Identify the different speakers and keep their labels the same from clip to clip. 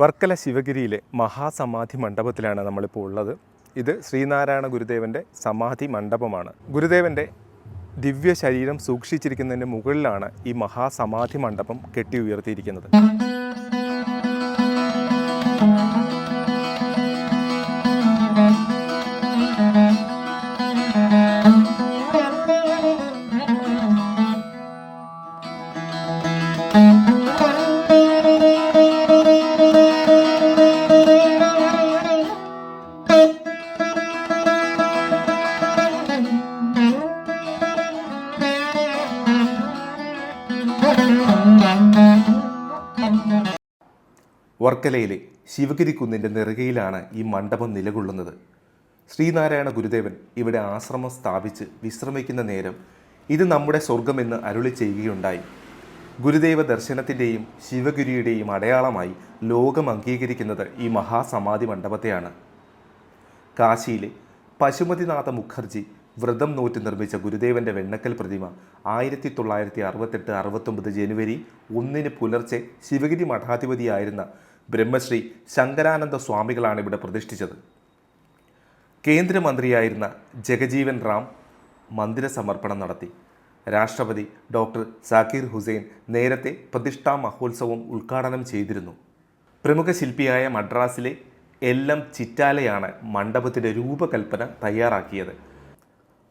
Speaker 1: വർക്കല ശിവഗിരിയിലെ മഹാസമാധി മണ്ഡപത്തിലാണ് നമ്മളിപ്പോൾ ഉള്ളത്. ഇത് ശ്രീനാരായണ ഗുരുദേവന്റെ സമാധി മണ്ഡപമാണ്. ഗുരുദേവന്റെ ദിവ്യ ശരീരം സൂക്ഷിച്ചിരിക്കുന്നതിന് മുകളിലാണ് ഈ മഹാസമാധി മണ്ഡപം കെട്ടി ഉയർത്തിയിരിക്കുന്നത്. വർക്കലയിലെ ശിവഗിരി കുന്നിന്റെ നെറുകയിലാണ് ഈ മണ്ഡപം നിലകൊള്ളുന്നത്. ശ്രീനാരായണ ഗുരുദേവൻ ഇവിടെ ആശ്രമം സ്ഥാപിച്ച് വിശ്രമിക്കുന്ന നേരം ഇത് നമ്മുടെ സ്വർഗമെന്ന് അരുളി ചെയ്യുകയുണ്ടായി. ഗുരുദേവ ദർശനത്തിന്റെയും ശിവഗിരിയുടെയും അടയാളമായി ലോകം അംഗീകരിക്കുന്നത് ഈ മഹാസമാധി മണ്ഡപത്തെയാണ്. കാശിയിലെ പശുമതിനാഥ മുഖർജി വ്രതം നോറ്റ് നിർമ്മിച്ച ഗുരുദേവന്റെ വെണ്ണക്കൽ പ്രതിമ ആയിരത്തി തൊള്ളായിരത്തി അറുപത്തെട്ട് അറുപത്തൊമ്പത് ജനുവരി ഒന്നിന് പുലർച്ചെ ശിവഗിരി മഠാധിപതിയായിരുന്ന ബ്രഹ്മശ്രീ ശങ്കരാനന്ദ സ്വാമികളാണ് ഇവിടെ പ്രതിഷ്ഠിച്ചത്. കേന്ദ്രമന്ത്രിയായിരുന്ന ജഗജീവൻ റാം മന്ദിര സമർപ്പണം നടത്തി. രാഷ്ട്രപതി ഡോക്ടർ സാക്കിർ ഹുസൈൻ നേരത്തെ പ്രതിഷ്ഠാ മഹോത്സവം ഉദ്ഘാടനം ചെയ്തിരുന്നു. പ്രമുഖ ശില്പിയായ മദ്രാസിലെ എൽ. എം. ചിറ്റാലയാണ് മണ്ഡപത്തിന്റെ രൂപകൽപ്പന തയ്യാറാക്കിയത്.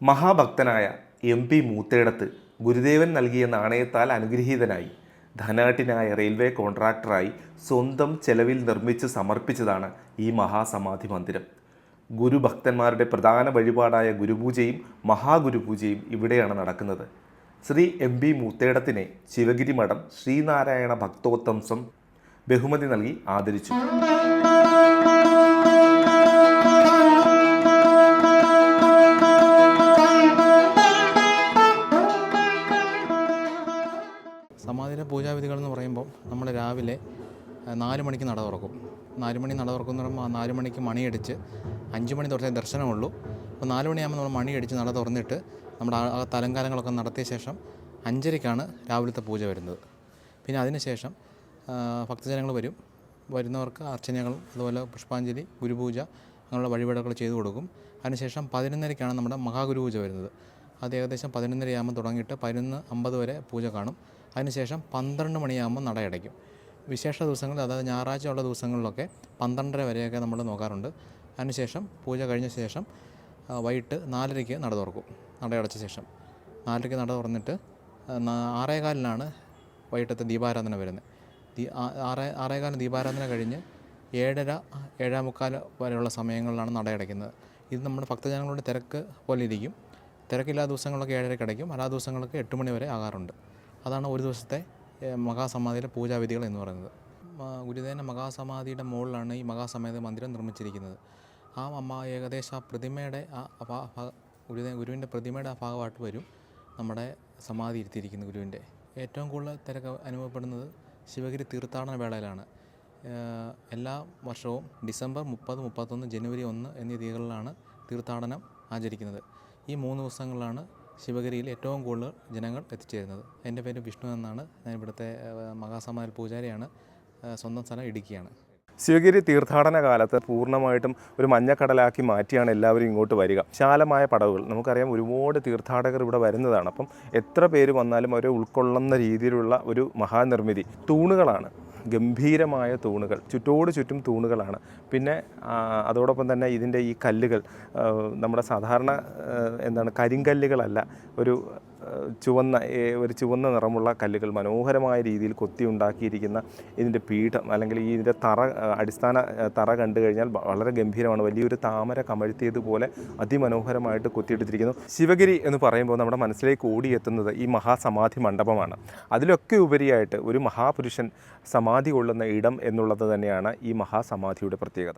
Speaker 1: മഹാഭക്തനായ എം. പി. മൂത്തേടത്ത് ഗുരുദേവൻ നൽകിയ നാണയത്താൽ അനുഗ്രഹീതനായി. ധനാട്ടിനായ റെയിൽവേ കോൺട്രാക്ടറായി സ്വന്തം ചെലവിൽ നിർമ്മിച്ച് സമർപ്പിച്ചതാണ് ഈ മഹാസമാധി മന്ദിരം. ഗുരുഭക്തന്മാരുടെ പ്രധാന വഴിപാടായ ഗുരുപൂജയും മഹാഗുരുപൂജയും ഇവിടെയാണ് നടക്കുന്നത്. ശ്രീ എം ബി മൂത്തേടത്തിനെ ശിവഗിരി മഠം ശ്രീനാരായണ ഭക്തോത്തംസം ബഹുമതി നൽകി ആദരിച്ചു.
Speaker 2: സമാധിയിലെ പൂജാവിധികൾ എന്ന് പറയുമ്പോൾ നമ്മൾ രാവിലെ നാല് മണിക്ക് നട തുറക്കും. നാല് മണി നട തുറക്കുന്ന എന്ന് പറയുമ്പോൾ നാല് മണിക്ക് മണിയടിച്ച് അഞ്ച് മണി തുറച്ചേ ദർശനമുള്ളൂ. അപ്പോൾ നാല് മണിയാകുമ്പോൾ നമ്മൾ മണിയടിച്ച് നട തുറന്നിട്ട് നമ്മുടെ ആ തലങ്കാലങ്ങളൊക്കെ നടത്തിയ ശേഷം അഞ്ചരയ്ക്കാണ് രാവിലത്തെ പൂജ വരുന്നത്. പിന്നെ അതിനുശേഷം ഭക്തജനങ്ങൾ വരും. വരുന്നവർക്ക് അർച്ചനകളും അതുപോലെ പുഷ്പാഞ്ജലി ഗുരുപൂജ അങ്ങനെയുള്ള വഴിപാടുകൾ ചെയ്തു കൊടുക്കും. അതിനുശേഷം പതിനൊന്നരയ്ക്കാണ് നമ്മുടെ മഹാഗുരുപൂജ വരുന്നത്. അത് ഏകദേശം പതിനൊന്നരയാകുമ്പോൾ തുടങ്ങിയിട്ട് പതിനൊന്ന് അമ്പത് വരെ പൂജ കാണും. അതിനുശേഷം പന്ത്രണ്ട് മണിയാകുമ്പോൾ നട അടയ്ക്കും. വിശേഷ ദിവസങ്ങളിൽ അതായത് ഞായറാഴ്ച ഉള്ള ദിവസങ്ങളിലൊക്കെ പന്ത്രണ്ടര വരെയൊക്കെ നമ്മൾ നോക്കാറുണ്ട്. അതിനുശേഷം പൂജ കഴിഞ്ഞ ശേഷം വൈകിട്ട് നാലരയ്ക്ക് നട തുറക്കും. നട അടച്ച ശേഷം. നാലരയ്ക്ക് നട തുറന്നിട്ട് ആറേകാലിനാണ് വൈകിട്ടത്തെ ദീപാരാധന വരുന്നത്. ദീ ആറേ ആറേകാലം ദീപാരാധന കഴിഞ്ഞ് ഏഴര ഏഴേ മുക്കാൽ വരെയുള്ള സമയങ്ങളിലാണ് നട അടയ്ക്കുന്നത്. ഇത് നമ്മുടെ ഭക്തജനങ്ങളുടെ തിരക്ക് പോലെ ഇരിക്കും. തിരക്കില്ലാത്ത ദിവസങ്ങളിലൊക്കെ ഏഴരയ്ക്ക് അടയ്ക്കും. അല്ലാത്ത ദിവസങ്ങളൊക്കെ എട്ട് മണി വരെ ആകാറുണ്ട്. അതാണ് ഒരു ദിവസത്തെ മഹാസമാധിയിലെ പൂജാവിധികൾ എന്ന് പറയുന്നത്. ഗുരുദേവൻ മഹാസമാധിയുടെ മുകളിലാണ് ഈ മഹാസമാധി മന്ദിരം നിർമ്മിച്ചിരിക്കുന്നത്. ആ അമ്മ ഏകദേശം ആ പ്രതിമയുടെ ആ ഭാ- ഭാ- ഗുരുദേ ഗുരുവിന്റെ പ്രതിമയുടെ ആ ഭാഗമായിട്ട് വരും നമ്മുടെ സമാധി ഇരുത്തിയിരിക്കുന്നത് ഗുരുവിന്റെ ഏറ്റവും കൂടുതൽ തിരക്ക് അനുഭവപ്പെടുന്നത് ശിവഗിരി തീർത്ഥാടന വേളയിലാണ്. എല്ലാ വർഷവും ഡിസംബർ മുപ്പത് മുപ്പത്തൊന്ന് ജനുവരി ഒന്ന് എന്നീ തീയതികളിലാണ് തീർത്ഥാടനം ആചരിക്കുന്നത്. ഈ മൂന്ന് ദിവസങ്ങളിലാണ് ശിവഗിരിയിൽ ഏറ്റവും കൂടുതൽ ജനങ്ങൾ എത്തിച്ചേരുന്നത്. എന്റെ പേര് വിഷ്ണു എന്നാണ്. ഞാൻ ഇവിടുത്തെ മഹാസമാൽ പൂജാരിയാണ്. സ്വന്തം സ്ഥലം ഇടുക്കിയാണ്.
Speaker 1: ശിവഗിരി തീർത്ഥാടന കാലത്ത് പൂർണമായിട്ടും ഒരു മഞ്ഞക്കടലാക്കി മാറ്റിയാണ് എല്ലാവരും ഇങ്ങോട്ട് വരിക. വിശാലമായ പടവുകൾ. നമുക്കറിയാം ഒരുപാട് തീർത്ഥാടകർ ഇവിടെ വരുന്നതാണ്. അപ്പം എത്ര പേര് വന്നാലും അവരെ ഉൾക്കൊള്ളുന്ന രീതിയിലുള്ള ഒരു മഹാനിർമ്മിതി. തൂണുകളാണ്. ഗംഭീരമായ തൂണുകൾ. ചുറ്റോട് ചുറ്റും തൂണുകളാണ്. പിന്നെ അതോടൊപ്പം തന്നെ ഇതിന്റെ ഈ കല്ലുകൾ നമ്മുടെ സാധാരണ എന്താണ് കരിങ്കല്ലുകളല്ല ഒരു ചുവന്ന ഒരു ചുവന്ന നിറമുള്ള കല്ലുകൾ മനോഹരമായ രീതിയിൽ കൊത്തി ഉണ്ടാക്കിയിരിക്കുന്ന ഇതിന്റെ പീഠം അല്ലെങ്കിൽ ഇതിന്റെ തറ അടിസ്ഥാന തറ കണ്ടു കഴിഞ്ഞാൽ വളരെ ഗംഭീരമാണ്. വലിയൊരു താമര കമഴ്ത്തിയതുപോലെ അതിമനോഹരമായിട്ട് കൊത്തിയെടുത്തിരിക്കുന്നു. ശിവഗിരി എന്ന് പറയുമ്പോൾ നമ്മുടെ മനസ്സിലേക്ക് ഓടിയെത്തുന്നത് ഈ മഹാസമാധി മണ്ഡപമാണ്. അതിലൊക്കെ ഉപരിയായിട്ട് ഒരു മഹാപുരുഷൻ സമാധി കൊള്ളുന്ന ഇടം എന്നുള്ളത് തന്നെയാണ് ഈ മഹാസമാധിയുടെ പ്രത്യേകത.